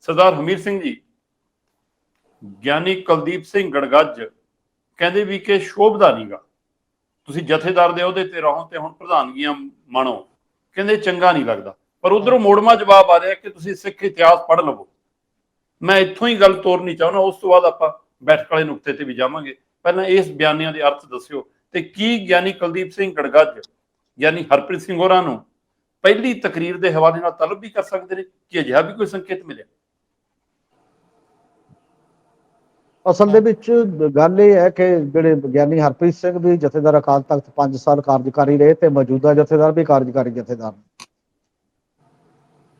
ਸਰਦਾਰ ਹਮੀਰ ਸਿੰਘ ਜੀ, ਗਿਆਨੀ ਕੁਲਦੀਪ ਸਿੰਘ ਗੜਗੱਜ ਕਹਿੰਦੇ ਵੀ ਕਿ ਸ਼ੋਭਦਾ ਨਹੀਂਗਾ ਤੁਸੀਂ ਜਥੇਦਾਰ ਦੇ ਅਹੁਦੇ ਤੇ ਰਹੋ ਤੇ ਹੁਣ ਪ੍ਰਧਾਨਗੀਆਂ ਮਾਣੋ। ਕਹਿੰਦੇ ਚੰਗਾ ਨਹੀਂ ਲੱਗਦਾ। ਪਰ ਉਧਰੋਂ ਮੋੜਮਾ ਜਵਾਬ ਆ ਰਿਹਾ ਕਿ ਤੁਸੀਂ ਸਿੱਖ ਇਤਿਹਾਸ ਪੜ੍ਹ ਲਵੋ। ਮੈਂ ਇੱਥੋਂ ਹੀ ਗੱਲ ਤੋਰਨੀ ਚਾਹੁੰਦਾ, ਉਸ ਤੋਂ ਬਾਅਦ ਆਪਾਂ ਬੈਠਕ ਵਾਲੇ ਨੁਕਤੇ ਤੇ ਵੀ ਜਾਵਾਂਗੇ। ਪਹਿਲਾਂ ਇਸ ਬਿਆਨਿਆਂ ਦੇ ਅਰਥ ਦੱਸਿਓ। ਤੇ ਕੀ ਗਿਆਨੀ ਕੁਲਦੀਪ ਸਿੰਘ ਗੜਗੱਜ ਯਾਨੀ ਹਰਪ੍ਰੀਤ ਸਿੰਘ ਹੋਰਾਂ ਨੂੰ ਪਹਿਲੀ ਤਕਰੀਰ ਦੇ ਹਵਾਲੇ ਨਾਲ ਤਲਬ ਵੀ ਕਰ ਸਕਦੇ ਨੇ? ਕਿ ਅਜਿਹਾ ਵੀ ਕੋਈ ਸੰਕੇਤ ਮਿਲਿਆ? ਅਸਲ ਦੇ ਵਿੱਚ ਗੱਲ ਇਹ ਹੈ ਕਿ ਜਿਹੜੇ ਗਿਆਨੀ ਹਰਪ੍ਰੀਤ ਸਿੰਘ ਵੀ ਜਥੇਦਾਰ ਅਕਾਲ ਤਖਤ 5 ਸਾਲ ਕਾਰਜਕਾਰੀ ਰਹੇ ਤੇ ਮੌਜੂਦਾ ਜਥੇਦਾਰ ਵੀ ਕਾਰਜਕਾਰੀ ਜਥੇਦਾਰ ਨੇ।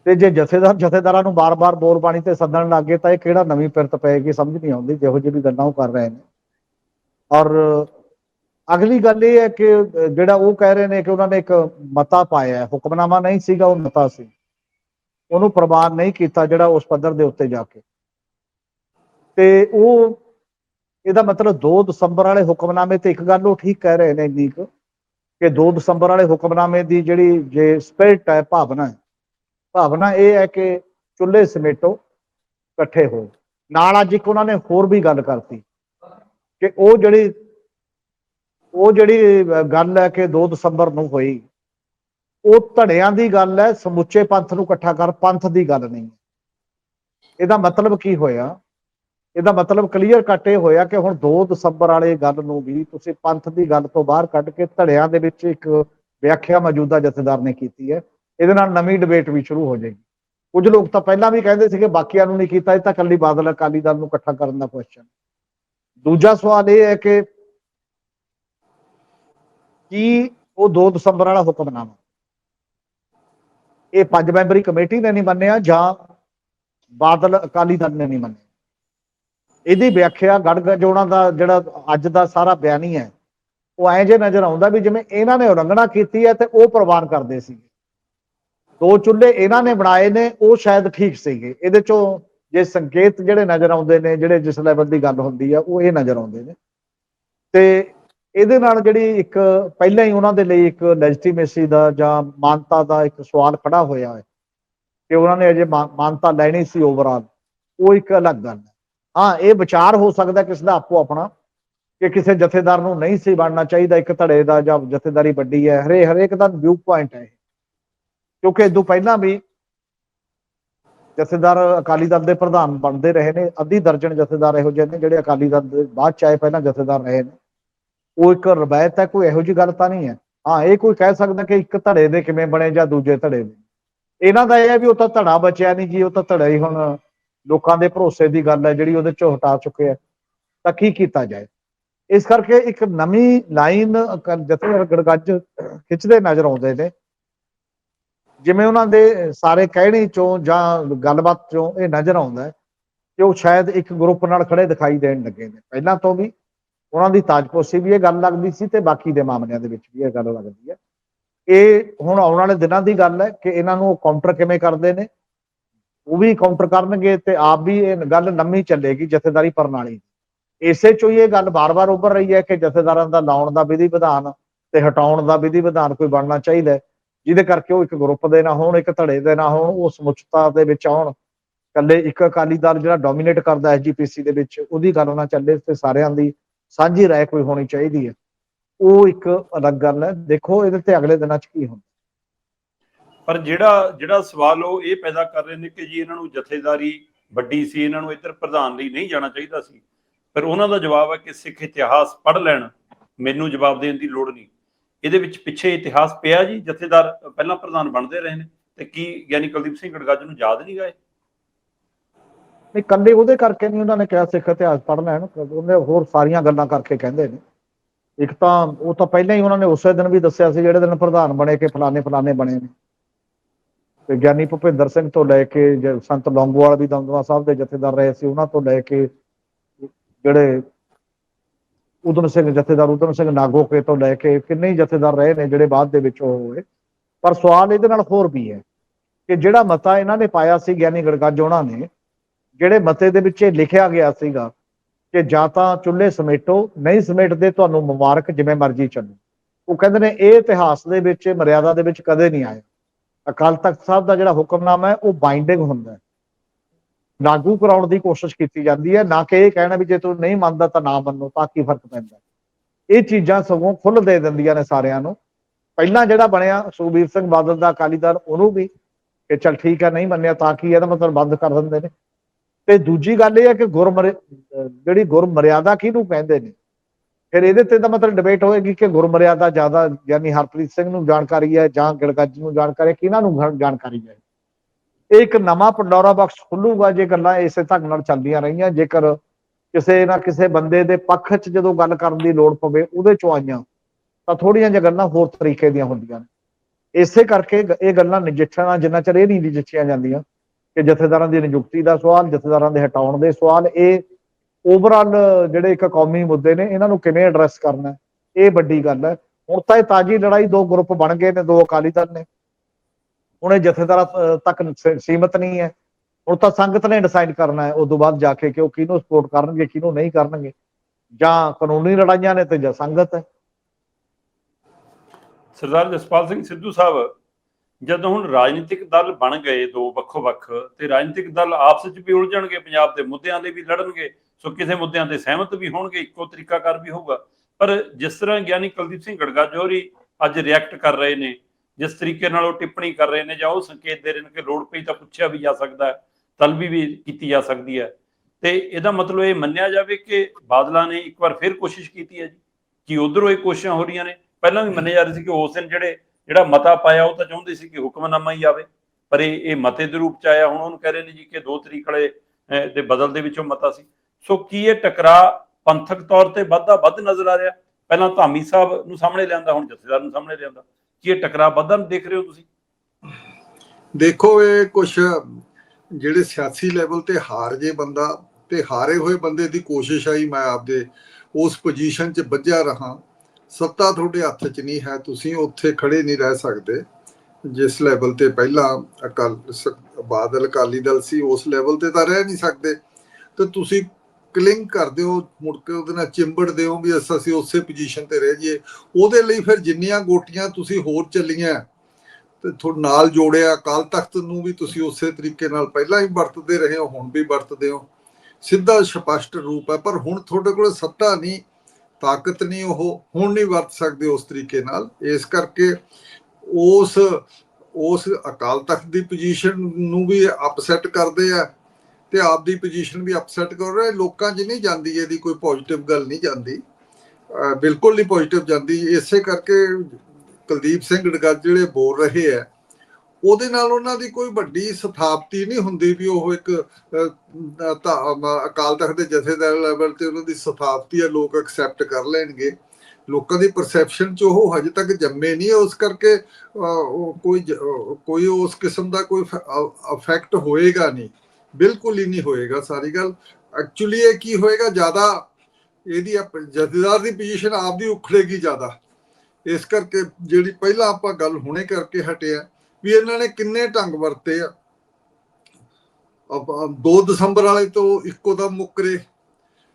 ਤੇ ਜੇ ਜਥੇਦਾਰ, ਜਥੇਦਾਰਾਂ ਨੂੰ ਬਾਰ-ਬਾਰ ਬੋਲ ਬਾਣੀ ਤੇ ਸੱਦਣ ਲੱਗੇ ਤਾਂ ਇਹ ਕਿਹੜਾ ਨਵੀਂ ਪਿਰਤ ਪਏਗੀ ਸਮਝ ਨਹੀਂ ਆਉਂਦੀ, ਜਿਹੋ ਜਿਹੀ ਵੀ ਗੱਲਾਂ ਉਹ ਕਰ ਰਹੇ ਨੇ। ਔਰ ਅਗਲੀ ਗੱਲ ਇਹ ਹੈ ਕਿ ਜਿਹੜਾ ਉਹ ਕਹਿ ਰਹੇ ਨੇ ਕਿ ਉਹਨਾਂ ਨੇ ਇੱਕ ਮਤਾ ਪਾਇਆ ਹੁਕਮਨਾਮਾ ਨਹੀਂ ਸੀਗਾ, ਉਹ ਮਤਾ ਸੀ। ਉਹਨੂੰ ਪ੍ਰਵਾਨ ਨਹੀਂ ਕੀਤਾ ਜਿਹੜਾ ਉਸ ਪੱਧਰ ਦੇ ਉੱਤੇ ਜਾ ਕੇ। ਤੇ ਉਹ ਇਹਦਾ ਮਤਲਬ 2 ਦਸੰਬਰ ਵਾਲੇ ਹੁਕਮਨਾਮੇ ਤੇ ਇੱਕ ਗੱਲ ਉਹ ਠੀਕ ਕਹਿ ਰਹੇ ਨੇ ਇੰਨੀ ਕਿ 2 ਦਸੰਬਰ ਵਾਲੇ ਹੁਕਮਨਾਮੇ ਦੀ ਜਿਹੜੀ ਜੇ ਸਪਿਰਿਟ ਹੈ, ਭਾਵਨਾ ਹੈ। ਭਾਵਨਾ ਇਹ ਹੈ ਕਿ ਚੁੱਲ੍ਹੇ ਸਮੇਟੋ, ਇਕੱਠੇ ਹੋ ਨਾਲ ਅੱਜ ਇੱਕ ਉਹਨਾਂ ਨੇ ਹੋਰ ਵੀ ਗੱਲ ਕਰਤੀ ਕਿ ਉਹ ਜਿਹੜੀ ਉਹ ਜਿਹੜੀ ਗੱਲ ਹੈ ਕਿ 2 ਦਸੰਬਰ ਨੂੰ ਹੋਈ, ਉਹ ਧੜਿਆਂ ਦੀ ਗੱਲ ਹੈ, ਸਮੁੱਚੇ ਪੰਥ ਨੂੰ ਇਕੱਠਾ ਕਰ, ਪੰਥ ਦੀ ਗੱਲ ਨਹੀਂ। ਇਹਦਾ ਮਤਲਬ ਕੀ ਹੋਇਆ? ਇਹਦਾ ਮਤਲਬ ਕਲੀਅਰ ਕੱਟ ਇਹ ਹੋਇਆ ਕਿ ਹੁਣ 2 ਦਸੰਬਰ ਵਾਲੇ ਗੱਲ ਨੂੰ ਵੀ ਤੁਸੀਂ ਪੰਥ ਦੀ ਗੱਲ ਤੋਂ ਬਾਹਰ ਕੱਢ ਕੇ ਧੜਿਆਂ ਦੇ ਵਿੱਚ ਇੱਕ ਵਿਆਖਿਆ ਮੌਜੂਦਾ ਜਥੇਦਾਰ ਨੇ ਕੀਤੀ ਹੈ। ਇਹਦੇ ਨਾਲ ਨਵੀਂ ਡਿਬੇਟ ਵੀ ਸ਼ੁਰੂ ਹੋ ਜਾਏਗੀ। ਕੁਝ ਲੋਕ ਤਾਂ ਪਹਿਲਾਂ ਵੀ ਕਹਿੰਦੇ ਸੀਗੇ, ਬਾਕੀਆਂ ਨੂੰ ਨਹੀਂ ਕੀਤਾ, ਇਹ ਤਾਂ ਕੱਲੀ ਬਾਦਲ, ਅਕਾਲੀ ਦਲ ਨੂੰ ਇਕੱਠਾ ਕਰਨ ਦਾ ਕੁਐਸਚਨ ਦੂਜਾ ਸਵਾਲ ਇਹ ਹੈ ਕਿ ਕੀ ਉਹ 2 ਦਸੰਬਰ ਵਾਲਾ ਹੁਕਮਨਾਮਾ ਇਹ ਪੰਜ ਮੈਂਬਰੀ ਕਮੇਟੀ ਨੇ ਨਹੀਂ ਮੰਨਿਆ ਜਾਂ ਬਾਦਲ, ਅਕਾਲੀ ਦਲ ਨੇ ਨਹੀਂ ਮੰਨਿਆ? ਇਹਦੀ ਵਿਆਖਿਆ ਗੜਗਜੋਣਾ ਦਾ ਜਿਹੜਾ ਅੱਜ ਦਾ ਸਾਰਾ ਬਿਆਨੀ ਹੈ ਉਹ ਐਂ ਜੇ ਨਜ਼ਰ ਆਉਂਦਾ ਵੀ ਜਿਵੇਂ ਇਹਨਾਂ ਨੇ ਉਲੰਘਣਾ ਕੀਤੀ ਹੈ ਤੇ ਉਹ ਪ੍ਰਵਾਨ ਕਰਦੇ ਸੀ। ਦੋ ਚੁੱਲ੍ਹੇ ਇਹਨਾਂ ਨੇ ਬਣਾਏ ਨੇ, ਉਹ ਸ਼ਾਇਦ ਠੀਕ ਸੀਗੇ। ਇਹਦੇ ਚੋਂ ਜੇ ਸੰਕੇਤ ਜਿਹੜੇ ਨਜ਼ਰ ਆਉਂਦੇ ਨੇ, ਜਿਹੜੇ ਜਿਸ ਲੈਵਲ ਦੀ ਗੱਲ ਹੁੰਦੀ ਆ, ਉਹ ਇਹ ਨਜ਼ਰ ਆਉਂਦੇ ਨੇ। ਤੇ ਇਹਦੇ ਨਾਲ ਜਿਹੜੀ ਇੱਕ ਪਹਿਲਾਂ ਹੀ ਉਹਨਾਂ ਦੇ ਲਈ ਇੱਕ ਲੈਜੀਟੀਮੇਸੀ ਦਾ ਜਾਂ ਮਾਨਤਾ ਦਾ ਇੱਕ ਸਵਾਲ ਖੜਾ ਹੋਇਆ ਹੈ ਕਿ ਉਹਨਾਂ ਨੇ ਅਜੇ ਮਾ- ਮਾਨਤਾ ਲੈਣੀ ਸੀ ਓਵਰਆਲ ਉਹ ਇੱਕ ਅਲੱਗ ਗੱਲ ਹੈ। ਹਾਂ, ਇਹ ਵਿਚਾਰ ਹੋ ਸਕਦਾ ਕਿਸ ਦਾ ਆਪੋ ਆਪਣਾ ਕਿ ਕਿਸੇ ਜਥੇਦਾਰ ਨੂੰ ਨਹੀਂ ਸੀ ਬਣਨਾ ਚਾਹੀਦਾ, ਇੱਕ ਧੜੇ ਦਾ ਜਾਂ ਜਥੇਦਾਰੀ ਵੱਡੀ ਹੈ, ਹਰੇ ਹਰੇਕ ਦਾ ਵਿਊ ਪੁਆਇੰਟ ਹੈ ਇਹ। ਕਿਉਂਕਿ ਇਦੋਂ ਪਹਿਲਾਂ ਵੀ ਜਥੇਦਾਰ ਅਕਾਲੀ ਦਲ ਦੇ ਪ੍ਰਧਾਨ ਬਣਦੇ ਰਹੇ ਨੇ, ਅੱਧੀ ਦਰਜਨ ਜਥੇਦਾਰ ਇਹੋ ਜਿਹੇ ਨੇ ਜਿਹੜੇ ਅਕਾਲੀ ਦਲ ਦੇ ਬਾਅਦ ਚ ਆਏ, ਪਹਿਲਾਂ ਜਥੇਦਾਰ ਰਹੇ ਨੇ। ਉਹ ਇੱਕ ਰਵਾਇਤ ਹੈ, ਕੋਈ ਇਹੋ ਜਿਹੀ ਗੱਲ ਤਾਂ ਨਹੀਂ ਹੈ। ਹਾਂ, ਇਹ ਕੋਈ ਕਹਿ ਸਕਦਾ ਕਿ ਇੱਕ ਧੜੇ ਦੇ ਕਿਵੇਂ ਬਣੇ ਜਾਂ ਦੂਜੇ ਧੜੇ ਦੇ। ਇਹਨਾਂ ਦਾ ਇਹ ਹੈ ਵੀ ਉਹ ਤਾਂ ਧੜਾ ਬਚਿਆ ਨਹੀਂ ਜੀ, ਉਹ ਤਾਂ ਧੜਾ ਹੀ ਹੁਣ ਲੋਕਾਂ ਦੇ ਭਰੋਸੇ ਦੀ ਗੱਲ ਹੈ, ਜਿਹੜੀ ਉਹਦੇ ਚੋਂ ਹਟਾ ਚੁੱਕੇ ਆ। ਤਾਂ ਕੀ ਕੀਤਾ ਜਾਏ? ਇਸ ਕਰਕੇ ਇੱਕ ਨਵੀਂ ਲਾਈਨ ਜਥੇਦਾਰ ਗੜਗੱਜ ਖਿੱਚਦੇ ਨਜ਼ਰ ਆਉਂਦੇ ਨੇ। ਜਿਵੇਂ ਉਹਨਾਂ ਦੇ ਸਾਰੇ ਕਹਿਣੇ ਚੋਂ ਜਾਂ ਗੱਲਬਾਤ ਚੋਂ ਇਹ ਨਜ਼ਰ ਆਉਂਦਾ ਹੈ ਕਿ ਉਹ ਸ਼ਾਇਦ ਇੱਕ ਗਰੁੱਪ ਨਾਲ ਖੜੇ ਦਿਖਾਈ ਦੇਣ ਲੱਗੇ ਨੇ। ਪਹਿਲਾਂ ਤੋਂ ਵੀ ਉਹਨਾਂ ਦੀ ਤਾਜਪੋਸ਼ੀ ਵੀ ਇਹ ਗੱਲ ਲੱਗਦੀ ਸੀ ਤੇ ਬਾਕੀ ਦੇ ਮਾਮਲਿਆਂ ਦੇ ਵਿੱਚ ਵੀ ਇਹ ਗੱਲ ਲੱਗਦੀ ਹੈ। ਇਹ ਹੁਣ ਆਉਣ ਵਾਲੇ ਦਿਨਾਂ ਦੀ ਗੱਲ ਹੈ ਕਿ ਇਹਨਾਂ ਨੂੰ ਕਾਊਂਟਰ ਕਿਵੇਂ ਕਰਦੇ ਨੇ? ਉਹ ਵੀ ਕਾਊਂਟਰ ਕਰਨਗੇ ਤੇ ਆਪ ਵੀ ਇਹ ਗੱਲ ਲੰਮੀ ਚੱਲੇਗੀ ਜਥੇਦਾਰੀ ਪ੍ਰਣਾਲੀ ਇਸੇ ਚੋਂ ਹੀ ਇਹ ਗੱਲ ਬਾਰ-ਬਾਰ ਉੱਭਰ ਰਹੀ ਹੈ ਕਿ ਜਥੇਦਾਰਾਂ ਦਾ ਲਾਉਣ ਦਾ ਵਿਧੀ ਵਿਧਾਨ ਤੇ ਹਟਾਉਣ ਦਾ ਵਿਧੀ ਵਿਧਾਨ ਕੋਈ ਬਣਨਾ ਚਾਹੀਦਾ ਜਿਹਦੇ ਕਰਕੇ ਉਹ ਇੱਕ ਗਰੁੱਪ ਦੇ ਨਾ ਹੋਣ, ਇੱਕ ਧੜੇ ਦੇ ਨਾ ਹੋਣ, ਉਹ ਸਮੁੱਚਤਾ ਦੇ ਵਿੱਚ ਆਉਣ। ਕੱਲੇ ਇੱਕ ਅਕਾਲੀ ਦਲ ਜਿਹੜਾ ਡੋਮੀਨੇਟ ਕਰਦਾ ਐਸਜੀਪੀਸੀ ਦੇ ਵਿੱਚ, ਉਹਦੀ ਗੱਲ ਨਾ ਚੱਲੇ ਤੇ ਸਾਰਿਆਂ ਦੀ ਸਾਂਝੀ ਰਾਏ ਕੋਈ ਹੋਣੀ ਚਾਹੀਦੀ ਹੈ। ਉਹ ਇੱਕ ਅਲੱਗ ਗੱਲ ਹੈ। ਦੇਖੋ ਇਹਦੇ ਤੇ ਅਗਲੇ ਦਿਨਾਂ 'ਚ ਕੀ ਹੁੰਦਾ। ਪਰ ਜਿਹੜਾ ਜਿਹੜਾ ਸਵਾਲ ਉਹ ਇਹ ਪੈਦਾ ਕਰ ਰਹੇ ਨੇ ਕਿ ਜੀ ਇਹਨਾਂ ਨੂੰ ਜਥੇਦਾਰੀ ਵੱਡੀ ਸੀ, ਇਹਨਾਂ ਨੂੰ ਇੱਧਰ ਪ੍ਰਧਾਨ ਲਈ ਨਹੀਂ ਜਾਣਾ ਚਾਹੀਦਾ ਸੀ। ਪਰ ਉਹਨਾਂ ਦਾ ਜਵਾਬ ਹੈ ਕਿ ਸਿੱਖ ਇਤਿਹਾਸ ਪੜ੍ਹ ਲੈਣ, ਮੈਨੂੰ ਜਵਾਬ ਦੇਣ ਦੀ ਲੋੜ ਨਹੀਂ। ਇਹਦੇ ਵਿੱਚ ਪਿੱਛੇ ਇਤਿਹਾਸ ਪਿਆ ਜੀ, ਜਥੇਦਾਰ ਪਹਿਲਾਂ ਪ੍ਰਧਾਨ ਬਣਦੇ ਰਹੇ ਨੇ, ਤੇ ਕੀ ਯਾਨੀ ਕੁਲਦੀਪ ਸਿੰਘ ਗੜਗੱਜ ਨੂੰ ਯਾਦ ਨਹੀਂ ਗਏ ਨਹੀਂ, ਕੱਲੇ ਉਹਦੇ ਕਰਕੇ ਨਹੀਂ ਉਹਨਾਂ ਨੇ ਕਿਹਾ ਸਿੱਖ ਇਤਿਹਾਸ ਪੜ੍ਹ ਲੈਣ, ਉਹਨੇ ਹੋਰ ਸਾਰੀਆਂ ਗੱਲਾਂ ਕਰਕੇ ਕਹਿੰਦੇ ਨੇ। ਇੱਕ ਤਾਂ ਉਹ ਤਾਂ ਪਹਿਲਾਂ ਹੀ ਉਹਨਾਂ ਨੇ ਉਸੇ ਦਿਨ ਵੀ ਦੱਸਿਆ ਸੀ, ਜਿਹੜੇ ਦਿਨ ਪ੍ਰਧਾਨ ਬਣੇ ਕਿ ਫਲਾਣੇ ਫਲਾਣੇ ਬਣੇ ਨੇ। ਤੇ ਗਿਆਨੀ ਭੁਪਿੰਦਰ ਸਿੰਘ ਤੋਂ ਲੈ ਕੇ ਜ- ਸੰਤ ਲੌਂਗੋਵਾਲ ਵੀ ਦਮਦਮਾ ਸਾਹਿਬ ਦੇ ਜਥੇਦਾਰ ਰਹੇ ਸੀ, ਉਹਨਾਂ ਤੋਂ ਲੈ ਕੇ ਜਿਹੜੇ ਉਦਮ ਸਿੰਘ, ਜਥੇਦਾਰ ਉਦਮ ਸਿੰਘ ਨਾਗੋਕੇ ਤੋਂ ਲੈ ਕੇ ਕਿੰਨੇ ਹੀ ਜਥੇਦਾਰ ਰਹੇ ਨੇ ਜਿਹੜੇ ਬਾਅਦ ਦੇ ਵਿੱਚ ਉਹ ਹੋਏ। ਪਰ ਸਵਾਲ ਇਹਦੇ ਨਾਲ ਹੋਰ ਵੀ ਹੈ ਕਿ ਜਿਹੜਾ ਮਤਾ ਇਹਨਾਂ ਨੇ ਪਾਇਆ ਸੀ ਗਿਆਨੀ ਗੜਗੱਜ ਉਹਨਾਂ ਨੇ, ਜਿਹੜੇ ਮਤੇ ਦੇ ਵਿੱਚ ਇਹ ਲਿਖਿਆ ਗਿਆ ਸੀਗਾ ਕਿ ਜਾਂ ਤਾਂ ਚੁੱਲ੍ਹੇ ਸਮੇਟੋ, ਨਹੀਂ ਸਮੇਟਦੇ ਤੁਹਾਨੂੰ ਮੁਬਾਰਕ ਜਿਵੇਂ ਮਰਜ਼ੀ ਚੱਲੋ। ਉਹ ਕਹਿੰਦੇ ਨੇ ਇਹ ਇਤਿਹਾਸ ਦੇ ਵਿੱਚ, ਮਰਿਆਦਾ ਦੇ ਵਿੱਚ ਕਦੇ ਨਹੀਂ ਆਇਆ। ਅਕਾਲ ਤਖਤ ਸਾਹਿਬ ਦਾ ਜਿਹੜਾ ਹੁਕਮਨਾਮਾ ਹੈ, ਉਹ ਬਾਈਂਡਿੰਗ ਹੁੰਦਾ ਹੈ। ਲਾਗੂ ਕਰਾਉਣ ਦੀ ਕੋਸ਼ਿਸ਼ ਕੀਤੀ ਜਾਂਦੀ ਹੈ, ਨਾ ਕਿ ਇਹ ਕਹਿਣਾ ਵੀ ਜੇ ਤੂੰ ਨਹੀਂ ਮੰਨਦਾ ਤਾਂ ਨਾ ਮੰਨੋ, ਤਾਂ ਕੀ ਫ਼ਰਕ ਪੈਂਦਾ ਇਹ ਚੀਜ਼ਾਂ ਸਗੋਂ ਖੁੱਲ ਦੇ ਦਿੰਦੀਆਂ ਨੇ ਸਾਰਿਆਂ ਨੂੰ। ਪਹਿਲਾਂ ਜਿਹੜਾ ਬਣਿਆ, ਸੁਖਬੀਰ ਸਿੰਘ ਬਾਦਲ ਦਾ ਅਕਾਲੀ ਦਲ, ਉਹਨੂੰ ਵੀ ਕਿ ਚਲ ਠੀਕ ਹੈ, ਨਹੀਂ ਮੰਨਿਆ ਤਾਂ ਕੀ ਇਹਦਾ ਮਤਲਬ ਬੰਦ ਕਰ ਦਿੰਦੇ ਨੇ। ਤੇ ਦੂਜੀ ਗੱਲ ਇਹ ਹੈ ਕਿ ਗੁਰਮਰਿ ਜਿਹੜੀ ਗੁਰਮਰਿਆਦਾ ਕਿਹਨੂੰ ਕਹਿੰਦੇ ਨੇ? ਫਿਰ ਇਹਦੇ ਤੇ ਤਾਂ ਮਤਲਬ ਡਿਬੇਟ ਹੋਏਗੀ ਕਿ ਗੁਰਮਰਿਆਦਾ ਜ਼ਿਆਦਾ ਯਾਨੀ ਹਰਪ੍ਰੀਤ ਸਿੰਘ ਨੂੰ ਜਾਣਕਾਰੀ ਹੈ ਜਾਂ ਗੜਗੱਜ ਨੂੰ ਜਾਣਕਾਰੀ ਹੈ ਕਿਹਨਾਂ ਨੂੰ ਜਾਣਕਾਰੀ ਹੈ। ਇਹ ਇੱਕ ਨਵਾਂ ਪੰਡੋਰਾ ਬਾਕਸ ਖੁੱਲੂਗਾ ਜੇ ਗੱਲਾਂ ਇਸੇ ਢੰਗ ਨਾਲ ਚੱਲਦੀਆਂ ਰਹੀਆਂ, ਜੇਕਰ ਕਿਸੇ ਨਾ ਕਿਸੇ ਬੰਦੇ ਦੇ ਪੱਖ 'ਚ ਜਦੋਂ ਗੱਲ ਕਰਨ ਦੀ ਲੋੜ ਪਵੇ ਉਹਦੇ ਚੋਂ ਆਈਆਂ, ਤਾਂ ਥੋੜੀਆਂ ਜਿਹੀਆਂ ਗੱਲਾਂ ਹੋਰ ਤਰੀਕੇ ਦੀਆਂ ਹੁੰਦੀਆਂ ਨੇ। ਇਸੇ ਕਰਕੇ ਇਹ ਗੱਲਾਂ ਨਜਿੱਠਣਾ ਜਿੰਨਾ ਚਿਰ ਇਹ ਨਹੀਂ ਨਜਿੱਠੀਆਂ ਜਾਂਦੀਆਂ ਕਿ ਜਥੇਦਾਰਾਂ ਦੀ ਨਿਯੁਕਤੀ ਦਾ ਸਵਾਲ, ਜਥੇਦਾਰਾਂ ਦੇ ਹਟਾਉਣ ਦੇ ਸਵਾਲ, ਇਹ ਓਵਰਆਲ ਜਿਹੜੇ ਇੱਕ ਕੌਮੀ ਮੁੱਦੇ ਨੇ, ਇਹਨਾਂ ਨੂੰ ਕਿਵੇਂ ਐਡਰੈਸ ਕਰਨਾ ਇਹ ਵੱਡੀ ਗੱਲ ਹੈ। ਹੁਣ ਤਾਂ ਇਹ ਤਾਜੀ ਲੜਾਈ ਦੋ ਗਰੁੱਪ ਬਣ ਗਏ ਨੇ, ਦੋ ਅਕਾਲੀ ਦਲ ਨੇ। ਹੁਣ ਇਹ ਜਥੇਦਾਰਾਂ ਤੱਕ ਸੀਮਤ ਨਹੀਂ ਹੈ। ਹੁਣ ਤਾਂ ਸੰਗਤ ਨੇ ਡਿਸਾਈਡ ਕਰਨਾ ਹੈ ਉਸ ਤੋਂ ਬਾਅਦ ਜਾ ਕੇ ਕਿ ਉਹ ਕਿਹਨੂੰ ਸਪੋਰਟ ਕਰਨਗੇ, ਕਿਹਨੂੰ ਨਹੀਂ ਕਰਨਗੇ। ਜਾਂ ਕਾਨੂੰਨੀ ਲੜਾਈਆਂ ਨੇ ਤੇ ਜਾਂ ਸੰਗਤ ਹੈ। ਸਰਦਾਰ ਜਸਪਾਲ ਸਿੰਘ ਸਿੱਧੂ ਸਾਹਿਬ, ਜਦੋਂ ਹੁਣ ਰਾਜਨੀਤਿਕ ਦਲ ਬਣ ਗਏ ਦੋ ਵੱਖੋ ਵੱਖ, ਤੇ ਰਾਜਨੀਤਿਕ ਦਲ ਆਪਸ ਵਿੱਚ ਵੀ ਉਲਝਣਗੇ, ਪੰਜਾਬ ਦੇ ਮੁੱਦਿਆਂ ਦੇ ਵੀ ਲੜਨਗੇ ਸੋ ਕਿਸੇ ਮੁੱਦਿਆਂ ਤੇ ਸਹਿਮਤ ਵੀ ਹੋਣਗੇ, ਇੱਕੋ ਤਰੀਕਾਕਾਰ ਵੀ ਹੋਊਗਾ। ਪਰ ਜਿਸ ਤਰ੍ਹਾਂ ਗਿਆਨੀ ਕੁਲਦੀਪ ਸਿੰਘ ਗੜਗਾਜ ਹੋਰੀ ਅੱਜ ਰਿਐਕਟ ਕਰ ਰਹੇ ਨੇ, ਜਿਸ ਤਰੀਕੇ ਨਾਲ ਉਹ ਟਿੱਪਣੀ ਕਰ ਰਹੇ ਨੇ ਜਾਂ ਉਹ ਸੰਕੇਤ ਦੇ ਰਹੇ ਨੇ ਕਿ ਲੋੜ ਪਈ ਤਾਂ ਪੁੱਛਿਆ ਵੀ ਜਾ ਸਕਦਾ ਹੈ ਤਲਬੀ ਵੀ ਕੀਤੀ ਜਾ ਸਕਦੀ ਹੈ। ਤੇ ਇਹਦਾ ਮਤਲਬ ਇਹ ਮੰਨਿਆ ਜਾਵੇ ਕਿ ਬਾਦਲਾਂ ਨੇ ਇੱਕ ਵਾਰ ਫਿਰ ਕੋਸ਼ਿਸ਼ ਕੀਤੀ ਹੈ ਜੀ, ਕਿ ਉਧਰੋਂ ਇਹ ਕੋਸ਼ਿਸ਼ਾਂ ਹੋ ਰਹੀਆਂ ਨੇ। ਪਹਿਲਾਂ ਵੀ ਮੰਨਿਆ ਜਾ ਰਹੇ ਸੀ ਕਿ ਉਸ ਦਿਨ ਜਿਹੜੇ, ਜਿਹੜਾ ਮਤਾ ਪਾਇਆ ਉਹ ਤਾਂ ਚਾਹੁੰਦੇ ਸੀ ਕਿ ਹੁਕਮਨਾਮਾ ਹੀ ਆਵੇ, ਪਰ ਇਹ ਇਹ ਮਤੇ ਦੇ ਰੂਪ ਚ ਆਇਆ। ਹੁਣ ਉਹਨੂੰ ਕਹਿ ਰਹੇ ਨੇ ਜੀ ਕਿ ਦੋ ਤਰੀਕ ਵਾਲੇ ਦੇ ਬਦਲ ਦੇ ਵਿੱਚੋਂ ਮਤਾ ਸੀ। ਸੋ ਕੀ ਇਹ ਟਕਰਾ ਪੰਥਕ ਤੌਰ ਤੇ ਵੱਧਦਾ ਵੱਧ ਨਜ਼ਰ ਆ ਰਿਹਾ? ਪਹਿਲਾਂ ਧਾਮੀ ਸਾਹਿਬ ਨੂੰ ਸਾਹਮਣੇ ਲਿਆਂਦਾ, ਹੁਣ ਜਥੇਦਾਰ ਨੂੰ ਸਾਹਮਣੇ ਲਿਆਂਦਾ। ਕੀ ਇਹ ਟਕਰਾ ਵੱਧਦਾ ਦੇਖ ਰਹੇ ਹੋ ਤੁਸੀਂ? ਦੇਖੋ, ਇਹ ਕੁਝ ਜਿਹੜੇ ਸਿਆਸੀ ਲੈਵਲ ਤੇ ਹਾਰ ਜੇ ਬੰਦਾ ਤੇ ਹਾਰੇ ਹੋਏ ਬੰਦੇ ਦੀ ਕੋਸ਼ਿਸ਼ ਆਈ ਮੈਂ ਆਪਦੇ ਉਸ ਪੋਜੀਸ਼ਨ 'ਚ ਵੱਜਿਆ ਰਹਾ। ਸੱਤਾ ਤੁਹਾਡੇ ਹੱਥ 'ਚ ਨਹੀਂ ਹੈ, ਤੁਸੀਂ ਉੱਥੇ ਖੜੇ ਨਹੀਂ ਰਹਿ ਸਕਦੇ। ਜਿਸ ਲੈਵਲ ਤੇ ਪਹਿਲਾਂ ਅਕਾਲ ਬਾਦਲ ਅਕਾਲੀ ਦਲ ਸੀ, ਉਸ ਲੈਵਲ ਤੇ ਤਾਂ ਰਹਿ ਨਹੀਂ ਸਕਦੇ। ਤੇ ਤੁਸੀਂ ਕਲਿੰਗ ਕਰਦੇ ਹੋ, ਮੁੜ ਕੇ ਉਹਦੇ ਨਾਲ ਚਿੰਬੜਦੇ ਹੋ ਵੀ ਅਸ- ਅਸੀਂ ਉਸੇ ਪੋਜੀਸ਼ਨ ਤੇ ਰਹਿ ਜਾਈਏ। ਉਹਦੇ ਲਈ ਫਿਰ ਜਿੰਨੀਆਂ ਗੋਟੀਆਂ ਤੁਸੀਂ ਹੋਰ ਚੱਲੀਆਂ, ਤੇ ਤੁਹਾਡੇ ਨਾਲ ਜੋੜਿਆ ਅਕਾਲ ਤਖਤ ਨੂੰ ਵੀ ਤੁਸੀਂ ਉਸੇ ਤਰੀਕੇ ਨਾਲ ਪਹਿਲਾਂ ਹੀ ਵਰਤਦੇ ਰਹੇ ਹੋ, ਹੁਣ ਵੀ ਵਰਤਦੇ ਹੋ। ਸਿੱਧਾ ਸਪਸ਼ਟ ਰੂਪ ਹੈ, ਪਰ ਹੁਣ ਤੁਹਾਡੇ ਕੋਲ ਸੱਤਾ ਨਹੀਂ, ਤਾਕਤ ਨਹੀਂ ਉਹ, ਹੁਣ ਨਹੀਂ ਵਰਤ ਸਕਦੇ ਉਸ ਤਰੀਕੇ ਨਾਲ। ਇਸ ਕਰਕੇ ਉਸ ਉਸ ਅਕਾਲ ਤਖਤ ਦੀ ਪੋਜੀਸ਼ਨ ਨੂੰ ਵੀ ਅਪਸੈਟ ਕਰਦੇ ਆ ਤੇ ਆਪ ਦੀ ਪੋਜੀਸ਼ਨ ਵੀ ਅਪਸੈਟ ਕਰ ਰਿਹਾ ਲੋਕਾਂ 'ਚ ਨਹੀਂ ਜਾਂਦੀ ਇਹਦੀ ਕੋਈ ਪੋਜ਼ਿਟਿਵ ਗੱਲ ਨਹੀਂ ਜਾਂਦੀ। ਬਿਲਕੁਲ ਨਹੀਂ ਪੋਜ਼ਿਟਿਵ ਜਾਂਦੀ। ਇਸੇ ਕਰਕੇ ਕੁਲਦੀਪ ਸਿੰਘ ਗੜਗੱਜ ਜਿਹੜੇ ਬੋਲ ਰਹੇ ਆ ਉਹਦੇ ਨਾਲ ਉਹਨਾਂ ਦੀ ਕੋਈ ਵੱਡੀ ਸਥਾਪਤੀ ਨਹੀਂ ਹੁੰਦੀ ਵੀ ਉਹ ਇੱਕ ਅਕਾਲ ਤਖਤ ਦੇ ਜਥੇਦਾਰ ਲੈਵਲ ਤੇ ਉਹਨਾਂ ਦੀ ਸਥਾਪਤੀ ਆ ਲੋਕ ਐਕਸੈਪਟ ਕਰ ਲੈਣਗੇ। ਲੋਕਾਂ ਦੀ ਪਰਸੈਪਸ਼ਨ ਚ ਉਹ ਹਜੇ ਤੱਕ ਜੰਮੇ ਨਹੀਂ। ਉਸ ਕਰਕੇ ਕੋਈ ਜ- ਕੋਈ ਉਸ ਕਿਸਮ ਦਾ ਕੋਈ ਇਫੈਕਟ ਹੋਏਗਾ ਨਹੀਂ। ਬਿਲਕੁਲ ਹੀ ਨਹੀਂ ਹੋਏਗਾ ਸਾਰੀ ਗੱਲ। ਐਕਚੁਅਲੀ ਇਹ ਕੀ ਹੋਏਗਾ, ਜ਼ਿਆਦਾ ਇਹਦੀ ਜਥੇਦਾਰ ਦੀ ਪੋਜੀਸ਼ਨ ਆਪਦੀ ਉਖੜੇਗੀ ਜ਼ਿਆਦਾ। ਇਸ ਕਰਕੇ ਜਿਹੜੀ ਪਹਿਲਾਂ ਆਪਾਂ ਗੱਲ ਹੁਣੇ ਕਰਕੇ ਹਟੇ ਵੀ ਇਹਨਾਂ ਨੇ ਕਿੰਨੇ ਢੰਗ ਵਰਤੇ ਆ। 2 ਦਸੰਬਰ ਵਾਲੇ ਤੋਂ ਇੱਕੋ ਦਮ ਮੁੱਕਰੇ।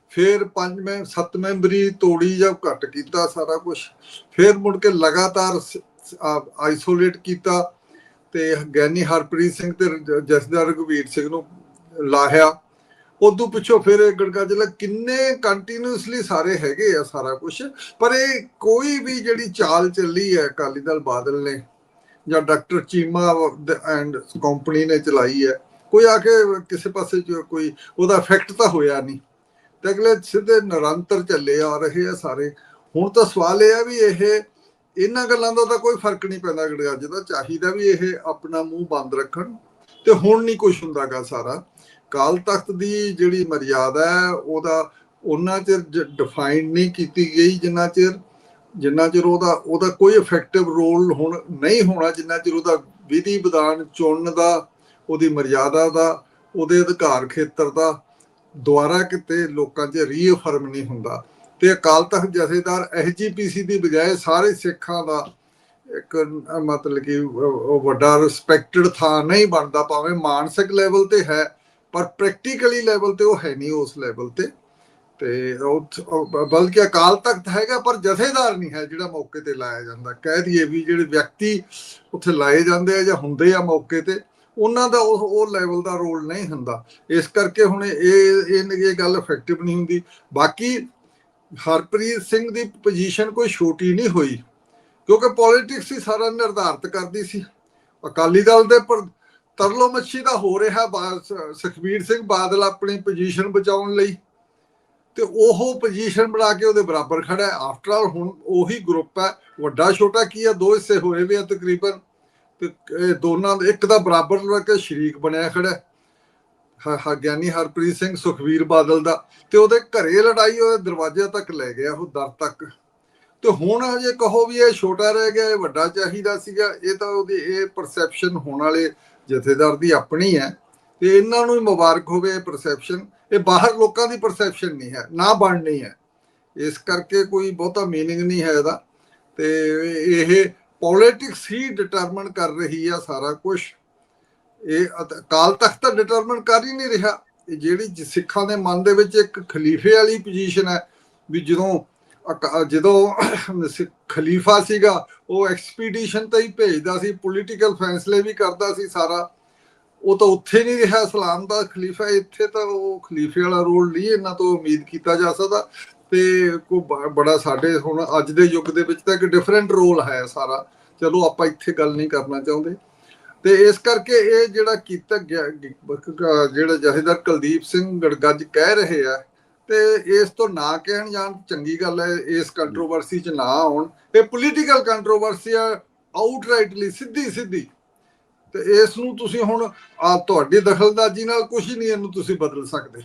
ਫਿਰ ਪੰਜ ਮੈਂ, ਸੱਤ ਮੈਂਬਰੀ ਤੋੜੀ ਜਾਂ ਘੱਟ ਕੀਤਾ ਸਾਰਾ ਕੁਝ ਫਿਰ ਮੁੜ ਕੇ ਲਗਾਤਾਰ ਆਈਸੋਲੇਟ ਕੀਤਾ। ਤੇ ਗਿਆਨੀ ਹਰਪ੍ਰੀਤ ਸਿੰਘ ਤੇ ਜ- ਜਥੇਦਾਰ ਰਘਵੀਰ ਸਿੰਘ ਨੂੰ ਲਾਹਿਆ। ਉਦੋਂ ਪਿੱਛੋਂ ਫਿਰ ਗੜਕਾ ਗੜਗਾਜਲਾ ਕਿੰਨੇ ਕੰਟੀਨਿਊਸਲੀ ਸਾਰੇ ਹੈਗੇ ਆ ਸਾਰਾ ਕੁਝ ਪਰ ਇਹ ਕੋਈ ਵੀ ਜਿਹੜੀ ਚਾਲ ਚੱਲੀ ਹੈ ਅਕਾਲੀ ਦਲ ਬਾਦਲ ਨੇ ਜਾਂ ਡਾਕਟਰ ਚੀਮਾ ਐਂਡ ਕੰਪਨੀ ਨੇ ਚਲਾਈ ਹੈ, ਕੋਈ ਆ ਕੇ ਕਿਸੇ ਪਾਸੇ ਕੋਈ ਉਹਦਾ ਇਫੈਕਟ ਤਾਂ ਹੋਇਆ ਨਹੀਂ। ਤੇ ਅਗਲੇ ਸਿੱਧੇ ਨਿਰੰਤਰ ਚੱਲੇ ਆ ਰਹੇ ਆ ਸਾਰੇ। ਹੁਣ ਤਾਂ ਸਵਾਲ ਇਹ ਆ ਵੀ ਇਹ ਇਹਨਾਂ ਗੱਲਾਂ ਦਾ ਤਾਂ ਕੋਈ ਫ਼ਰਕ ਨਹੀਂ ਪੈਂਦਾ ਗੜਗੱਜ ਦਾ ਚਾਹੀਦਾ ਵੀ ਇਹ ਆਪਣਾ ਮੂੰਹ ਬੰਦ ਰੱਖਣ। ਤੇ ਹੁਣ ਨਹੀਂ ਕੁਝ ਹੁੰਦਾਗਾ ਸਾਰਾ। ਕਾਲ ਤਖਤ ਦੀ ਜਿਹੜੀ ਮਰਿਆਦਾ ਹੈ, ਉਹਦਾ ਉਹਨਾਂ ਚਿਰ ਡਿਫਾਈਨ ਨਹੀਂ ਕੀਤੀ ਗਈ ਜਿੰਨਾ ਚਿਰ ਜਿੰਨਾ ਚਿਰ ਉਹਦਾ ਉਹਦਾ ਕੋਈ ਇਫੈਕਟਿਵ ਰੋਲ ਹੁਣ ਨਹੀਂ ਹੋਣਾ, ਜਿੰਨਾ ਚਿਰ ਉਹਦਾ ਵਿਧੀ ਵਿਧਾਨ ਚੁਣਨ ਦਾ, ਉਹਦੀ ਮਰਿਆਦਾ ਦਾ, ਉਹਦੇ ਅਧਿਕਾਰ ਖੇਤਰ ਦਾ ਦੁਆਰਾ ਕਿਤੇ ਲੋਕਾਂ 'ਚ ਰੀਅਫਰਮ ਨਹੀਂ ਹੁੰਦਾ। ਤੇ ਅਕਾਲ ਤਖਤ ਜਥੇਦਾਰ ਐਸਜੀਪੀਸੀ ਦੀ ਬਜਾਏ ਸਾਰੇ ਸਿੱਖਾਂ ਦਾ ਇੱਕ, ਮਤਲਬ ਕਿ ਵੱਡਾ ਰਿਸਪੈਕਟਡ ਥਾਂ ਨਹੀਂ ਬਣਦਾ, ਭਾਵੇਂ ਮਾਨਸਿਕ ਲੈਵਲ ਤੇ ਹੈ ਪਰ ਪ੍ਰੈਕਟੀਕਲੀ ਲੈਵਲ ਤੇ ਉਹ ਹੈ ਨਹੀਂ ਉਸ ਲੈਵਲ ਤੇ। ਤੇ ਉਹ- ਬਲਕਿ ਅਕਾਲ ਤਖਤ ਹੈਗਾ, ਪਰ ਜਥੇਦਾਰ ਨਹੀਂ ਹੈ ਜਿਹੜਾ ਮੌਕੇ ਤੇ ਲਾਇਆ ਜਾਂਦਾ। ਕਹਿ ਦਈਏ ਵੀ ਜਿਹੜੇ ਵਿਅਕਤੀ ਉੱਥੇ ਲਾਏ ਜਾਂਦੇ ਆ ਜਾਂ ਹੁੰਦੇ ਆ ਮੌਕੇ ਤੇ, ਉਹਨਾਂ ਦਾ ਉਹ ਉਹ ਲੈਵਲ ਦਾ ਰੋਲ ਨਹੀਂ ਹੁੰਦਾ। ਇਸ ਕਰਕੇ ਹੁਣ ਇਹ ਇਹ ਗੱਲ ਇਫੈਕਟਿਵ ਨਹੀਂ ਹੁੰਦੀ। ਬਾਕੀ ਹਰਪ੍ਰੀਤ ਸਿੰਘ ਦੀ ਪੋਜੀਸ਼ਨ ਕੋਈ ਛੋਟੀ ਨਹੀਂ ਹੋਈ। ਕਿਉਂਕਿ ਪੋਲਿਟਿਕਸ ਹੀ ਸਾਰਾ ਨਿਰਧਾਰਤ ਕਰਦੀ ਸੀ। ਅਕਾਲੀ ਦਲ ਦੇ ਪਰ ਤਰਲੋ ਮੱਛੀ ਦਾ ਹੋ ਰਿਹਾ ਸੁਖਬੀਰ ਸਿੰਘ ਬਾਦਲ ਆਪਣੀ ਪੋਜੀਸ਼ਨ ਬਚਾਉਣ ਲਈ ਤੇ ਉਹ ਪੋਜੀਸ਼ਨ ਬਣਾ ਕੇ ਉਹਦੇ ਬਰਾਬਰ ਖੜਾ ਹੈ। ਆਫਟਰ ਆਲ ਹੁਣ ਉਹੀ ਗਰੁੱਪ ਹੈ। ਵੱਡਾ, ਛੋਟਾ ਕੀ ਹੈ? ਦੋ ਹਿੱਸੇ ਹੋਏ ਵੀ ਆ ਤਕਰੀਬਨ। ਤੇ ਦੋਨਾਂ ਦੇ ਇੱਕ ਦਾ ਬਰਾਬਰ ਲੱਗ ਸ਼ਰੀਕ ਬਣਿਆ ਖੜਾ ਹੈ। ਗਿਆਨੀ ਹਰਪ੍ਰੀਤ ਸਿੰਘ ਸੁਖਵੀਰ ਬਾਦਲ ਦਾ। ਤੇ ਉਹਦੇ ਘਰੇ ਲੜਾਈ ਉਹਦੇ ਦਰਵਾਜ਼ੇ ਤੱਕ ਲੈ ਗਿਆ ਉਹ ਦਰ ਤੱਕ। ਤੇ ਹੁਣ ਹਜੇ ਕਹੋ ਵੀ ਇਹ ਛੋਟਾ ਰਹਿ ਗਿਆ, ਇਹ ਵੱਡਾ ਚਾਹੀਦਾ ਸੀਗਾ। ਇਹ ਤਾਂ ਉਹਦੀ ਇਹ ਪਰਸੈਪਸ਼ਨ ਹੋਣ ਵਾਲੇ ਜਥੇਦਾਰ ਦੀ ਆਪਣੀ ਹੈ, ਤੇ ਇਹਨਾਂ ਨੂੰ ਹੀ ਮੁਬਾਰਕ ਹੋਵੇ ਇਹ ਪਰਸੈਪਸ਼ਨ ਇਹ ਬਾਹਰ ਲੋਕਾਂ ਦੀ ਪਰਸੈਪਸ਼ਨ ਨਹੀਂ ਹੈ, ਨਾ ਬਣਨੀ ਹੈ। ਇਸ ਕਰਕੇ ਕੋਈ ਬਹੁਤਾ ਮੀਨਿੰਗ ਨਹੀਂ ਹੈ ਇਹਦਾ। ਤੇ ਇਹ ਪੋਲਿਟਿਕਸ ਹੀ ਡਿਟਰਮਨ ਕਰ ਰਹੀ ਆ ਸਾਰਾ ਕੁਝ ਇਹ ਅਤ- ਅਕਾਲ ਤਖਤ ਤਾਂ ਡਿਟਰਮਨ ਕਰ ਹੀ ਨਹੀਂ ਰਿਹਾ। ਇਹ ਜਿਹੜੀ ਸਿੱਖਾਂ ਦੇ ਮਨ ਦੇ ਵਿੱਚ ਇੱਕ ਖਲੀਫੇ ਵਾਲੀ ਪੋਜੀਸ਼ਨ ਹੈ, ਵੀ ਜਦੋਂ ਜਦੋਂ ਖਲੀਫਾ ਸੀਗਾ, ਉਹ ਐਕਸਪੀਡੀਸ਼ਨ ਤੇ ਹੀ ਭੇਜਦਾ ਸੀ, ਪੋਲੀਟੀਕਲ ਫੈਸਲੇ ਵੀ ਕਰਦਾ ਸੀ ਸਾਰਾ। ਉਹ ਤਾਂ ਉੱਥੇ ਨਹੀਂ ਰਿਹਾ ਇਸਲਾਮ ਦਾ ਖਲੀਫਾ, ਇੱਥੇ ਤਾਂ ਉਹ ਖਲੀਫੇ ਵਾਲਾ ਰੋਲ ਨਹੀਂ ਇਹਨਾਂ ਤੋਂ ਉਮੀਦ ਕੀਤਾ ਜਾ ਸਕਦਾ। ਤੇ ਕੋ ਬ- ਬੜਾ ਸਾਡੇ ਹੁਣ ਅੱਜ ਦੇ ਯੁੱਗ ਦੇ ਵਿੱਚ ਤਾਂ ਇੱਕ ਡਿਫਰੈਂਟ ਰੋਲ ਹੈ ਸਾਰਾ। ਚਲੋ, ਆਪਾਂ ਇੱਥੇ ਗੱਲ ਨਹੀਂ ਕਰਨਾ ਚਾਹੁੰਦੇ। ਤੇ ਇਸ ਕਰਕੇ ਇਹ ਜਿਹੜਾ ਕੀਤਾ ਗਿਆ ਜਿਹੜਾ ਜਥੇਦਾਰ ਕੁਲਦੀਪ ਸਿੰਘ ਗੜਗੱਜ ਕਹਿ ਰਹੇ ਆ ਤੇ ਇਸ ਤੋਂ ਨਾ ਕਹਿਣ ਜਾਣ ਚੰਗੀ ਗੱਲ ਹੈ ਇਸ ਕੰਟਰੋਵਰਸੀ 'ਚ ਨਾ ਆਉਣ। ਇਹ ਪੋਲੀਟੀਕਲ ਕੰਟਰੋਵਰਸੀ ਆ ਆਊਟਰਾਈਟਲੀ ਸਿੱਧੀ ਸਿੱਧੀ। ਤੇ ਇਸ ਨੂੰ ਤੁਸੀਂ ਹੁਣ ਆ ਤੁਹਾਡੀ ਦਖਲਅੰਦਾਜ਼ੀ ਨਾਲ ਕੁਝ ਨਹੀਂ ਇਹਨੂੰ ਤੁਸੀਂ ਬਦਲ ਸਕਦੇ।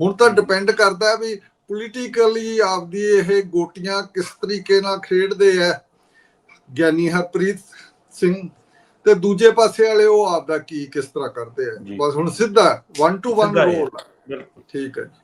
ਹੁਣ ਤਾਂ ਡਿਪੈਂਡ ਕਰਦਾ ਵੀ ਪੋਲੀਟੀਕਲੀ ਆਪਦੀ ਇਹ ਗੋਟੀਆਂ ਕਿਸ ਤਰੀਕੇ ਨਾਲ ਖੇਡਦੇ ਆ ਗਿਆਨੀ ਹਰਪ੍ਰੀਤ ਸਿੰਘ ਤੇ ਦੂਜੇ ਪਾਸੇ ਵਾਲੇ ਉਹ ਆਪਦਾ ਕੀ ਕਿਸ ਤਰ੍ਹਾਂ ਕਰਦੇ ਆ। ਬਸ ਹੁਣ ਸਿੱਧਾ 1 ਟੂ 1 ਸਿੱਧਾ ਹੀ ਹੈ। ਰੋਲ ਬਿਲਕੁਲ। ਠੀਕ ਹੈ